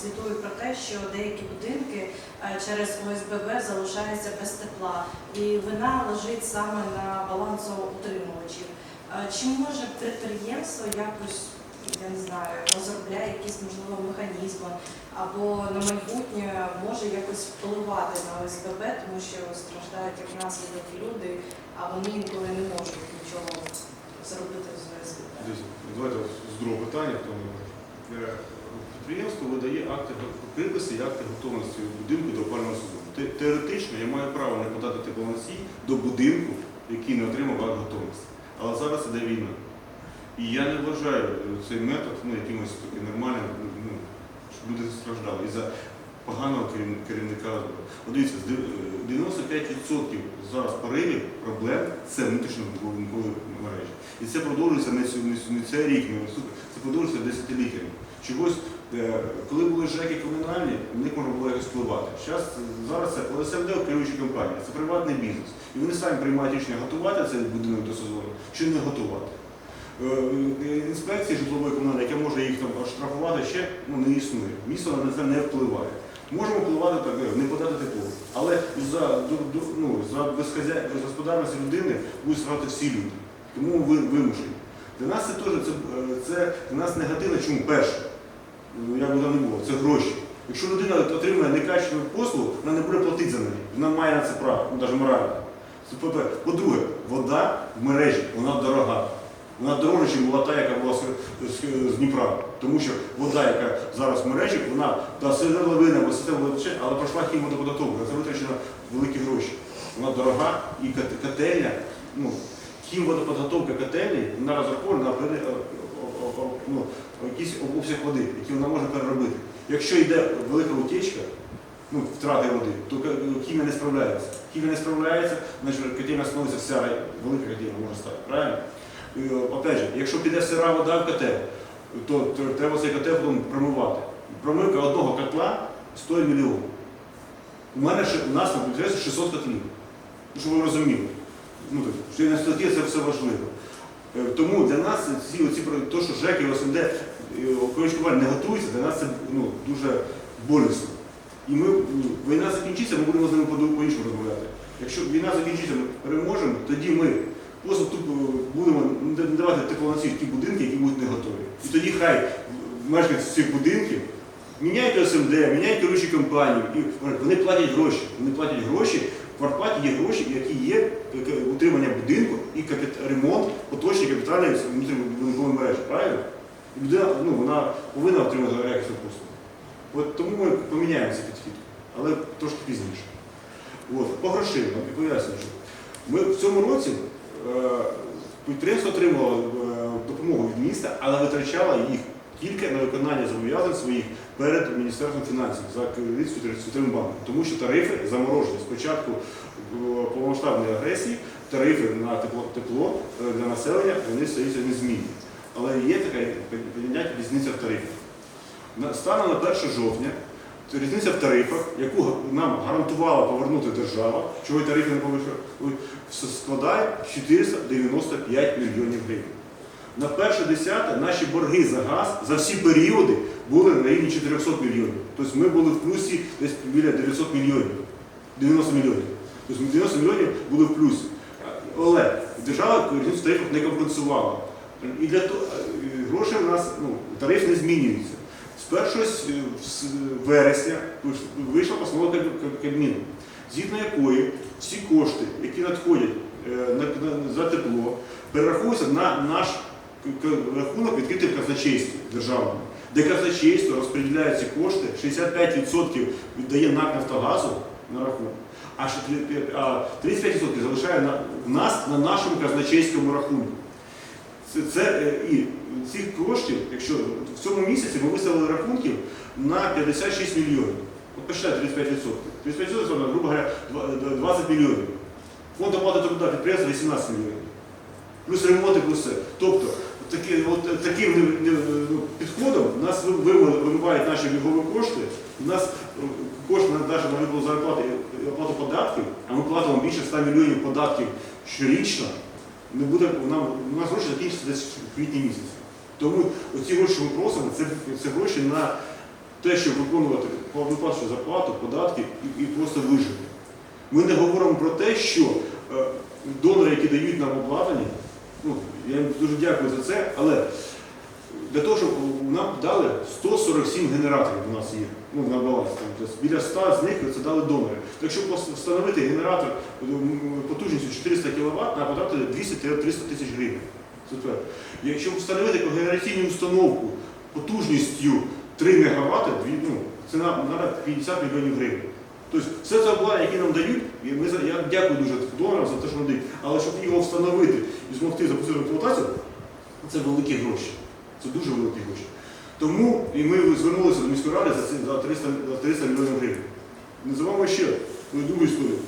звітують про те, що деякі будинки е, через ОСББ залишаються без тепла, і вина лежить саме на балансоутримувачів. Е, Чи може підприємство якось, я не знаю, розробляє якісь можливо механізми або на майбутнє може якось впливати на ОСББ, тому що страждають як наслідок люди, а вони інколи не можуть нічого зробити з ОСББ. Давайте з другого питання. Тому, Підприємство видає акти приписи і акти готовності будинку до опального сезону. Теоретично я маю право не подати теплоносій до будинку, який не отримав акт готовності. Але зараз іде війна. І я не вважаю е, цей метод ну, якимось таким нормальним, ну, щоб люди страждали із-за поганого керівника. От дивіться, з дев- е, 95% зараз поривів проблем це внутрішньобудинкові мережі. І це продовжується не, цей рік, не це продовжується десятиліттями. Чогось, е, коли були ЖЕКи комунальні, на них можна було якось впливати. Зараз, зараз це ОСМД керуючі компанії, це приватний бізнес. І вони самі приймають рішення готувати цей будинок до сезону чи не готувати. Е, е, Інспекції житлової комунальної, яка може їх там штрафувати, ще ну, не існує. Місто на це не впливає. Можемо впливати так, не подати тепло. Але за, ну, за безхазя... людини будуть страждати всі люди. Тому ви вимушені. Для нас це теж це, це для нас негативно. Чому? Перше, ну, як би там не було, це гроші. Якщо людина отримує некачественну послугу, вона не буде платити за неї. Вона має на це право, ну, навіть морально. По-друге, вода в мережі, вона дорога. Вона дорожча, ніж була та, яка була з Дніпра. Тому що вода, яка зараз в мережі, вона та свердловина або система водочища, але пройшла хімводоподатовку. Це витрачено великі гроші. Вона дорога і кот- котельня, ну, хімводоподготовка котельні, вона розрахована на ну, якийсь обсяг води, який вона може переробити. Якщо йде велика утечка, ну, втрати води, то хімія не справляється. Хімія не справляється, значить котельня становиться вся велика котельня може стати. Правильно? І, Опять же, якщо піде сира вода в котел, то треба цей котел потім промивати. Промивка одного котла стоїть мільйон. У мене ще- у нас на підприємстві 600 котлів. Ну, щоб ви розуміли. Ну, що на статті це все важливо. Е, Тому для нас ці, оці, про- то, що ЖЕК і ОСМД е, не готуються, для нас це ну, дуже болісно. І ми, ну, війна закінчиться, ми будемо з ними по- по-іншому розмовляти. Якщо війна закінчиться, ми переможемо, тоді ми просто тупо будемо не давати в ті будинки, які будуть не готові. І тоді хай мешканці цих будинків міняють ОСМД, міняють керуючі компанії, вони платять гроші. Вони платять гроші, в квартплаті є гроші, які є утримання будинку і ремонт поточний капітальний внутрішньої мережі. Правильно? І людина ну, вона повинна отримати якісну послугу. От тому ми поміняємо цей підхід, але трошки пізніше. От, по грошима, і пояснюю, що ми в цьому році е, підприємство отримало е, допомогу від міста, але витрачало їх тільки на виконання зобов'язань своїх перед Міністерством фінансів за керівництво Світовим банком. Тому що тарифи заморожені. Спочатку е, повномасштабної агресії тарифи на тепло, тепло е, для населення вони стаються незмінні. Але є така поняття різниця в тарифах. Станом на 1 жовтня різниця в тарифах, яку нам гарантувала повернути держава, чого тарифи не повищують, складає 495 мільйонів гривень. На перше десяте наші борги за газ за всі періоди були на рівні 400 мільйонів. Тобто ми були в плюсі десь біля 900 мільйонів. 90 мільйонів. Тобто 90 мільйонів були в плюсі. Але держава різницю в тарифах не компенсувала. І для того е, гроші в нас, ну, тариф не змінюється. З 1 с- с- вересня вийшла постанова Каб- Каб- Кабміну, згідно якої всі кошти, які надходять е, за тепло, перераховуються на наш рахунок відкритий в казначействі державному, де казначейство розподіляє ці кошти, 65% віддає НАК Нафтогазу на рахунок, а ще три- а 35% залишає на, в нас на нашому казначейському рахунку. Це, це е, і цих коштів, якщо в цьому місяці ми виставили рахунків на 56 мільйонів. От посчитайте 35%. 35% це, грубо говоря, 20 мільйонів. Фонд оплати труда підприємства 18 мільйонів. Плюс ремонти, плюс все. Тобто, такі, от, таким ну, підходом нас ви- вимивають наші бігові кошти, у нас е, кошти на навіть на виплату зарплати і оплату податків, а ми платимо більше 100 мільйонів податків щорічно, не буде, нам, у нас гроші закінчаться десь в квітні місяці. Тому ці гроші, що ми просимо, це, це гроші на те, щоб виконувати виплачувати зарплату, податки і, і просто вижити. Ми не говоримо про те, що е, донори, які дають нам обладнання, ну, я дуже дякую за це, але для того, щоб нам дали 147 генераторів у нас є ну, на балансі. Біля 100 з них це дали донори. Якщо встановити генератор потужністю 400 кВт, треба потратити 200-300 тисяч гривень. Якщо встановити когенераційну установку потужністю 3 МВт, ну, це треба 50 мільйонів гривень. Тобто все це обладнання, яке нам дають, і ми, я дякую дуже донорам за те, що вони дають, але щоб його встановити і змогти запустити експлуатацію, це великі гроші. Це дуже великі гроші. Тому і ми звернулися до міської ради за, 300, за 300 мільйонів гривень. Називаємо ще ну, другу історію.